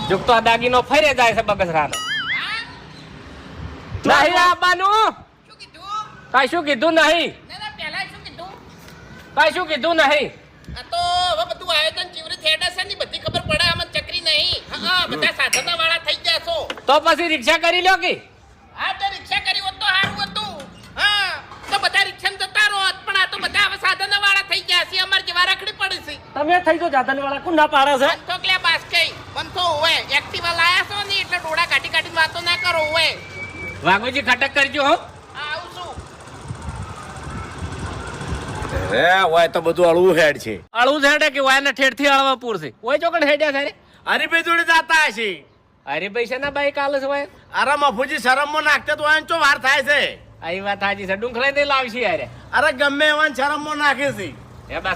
હજુ તો- આ દાગીનો ફરે જાય છે બગસરાનો. નહીં આપવાનું કઈ શું કીધું નહીં? કઈ શું કીધું નહીં? આ તો હવે બધું આયોજન ચીવરી થયેલા છે ને બધી ખબર પડે આમાં ચકરી નહીં. હા બધા સાધનો વાળા થઈ ગયા છો. તો પછી રિક્ષા કરી લો કે? હા તો તમે થઈ જો જાતન વાળા કોણ ના છે? તો કે પાસ કઈ? બંધો હોય એક્ટિવા લાયા છો ને એટલે ડોડા કાટી કાટી વાતો ના કરો હોય વાઘુજી ખટક કરજો હો. હા આવું રે હોય તો બધું અળવું હેડ છે. અળવું હેડ કે વાયને ઠેઠથી અળવા પૂરશે કોઈ ચોકડ હેડ્યા સારે હરીભાઈ જોડે જાતા હશે. અરે પૈસા ના બાઈક આલે છે વાય? અરે મફુજી શરમમાં નાખતે તો એમ ચો વાર થાય છે. આઈ વાત હાજી છે. ડુંખલાઈ દે લાવશી અરે અરે ગમે એવાને શરમમાં નાખે છે. એ બસ